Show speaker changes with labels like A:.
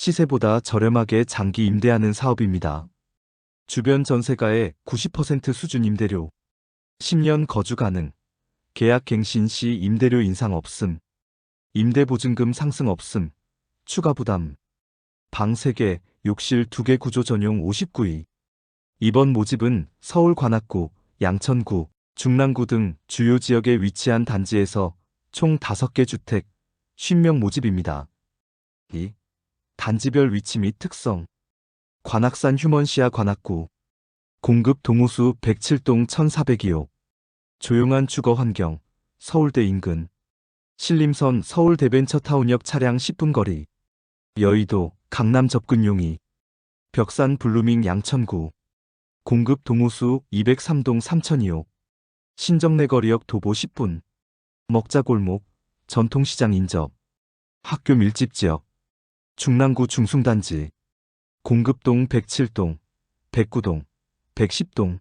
A: 시세보다 저렴하게 장기 임대하는 사업입니다. 주변 전세가의 90% 수준 임대료. 10년 거주 가능. 계약 갱신 시 임대료 인상 없음. 임대 보증금 상승 없음. 추가 부담. 방 3개, 욕실 2개 구조 전용 59위. 이번 모집은 서울 관악구, 양천구, 중랑구 등 주요 지역에 위치한 단지에서 총 5개 주택, 50명 모집입니다. 2. 단지별 위치 및 특성. 관악산 휴먼시아 관악구. 공급 동호수 107동 1402호. 조용한 주거 환경. 서울대 인근. 신림선 서울 대벤처타운역 차량 10분 거리. 여의도 강남 접근 용이. 벽산 블루밍 양천구. 공급 동호수 203동 3002호. 신정내 거리역 도보 10분. 먹자골목. 전통시장 인접. 학교 밀집 지역. 중랑구 중승단지. 공급동 107동, 109동, 110동.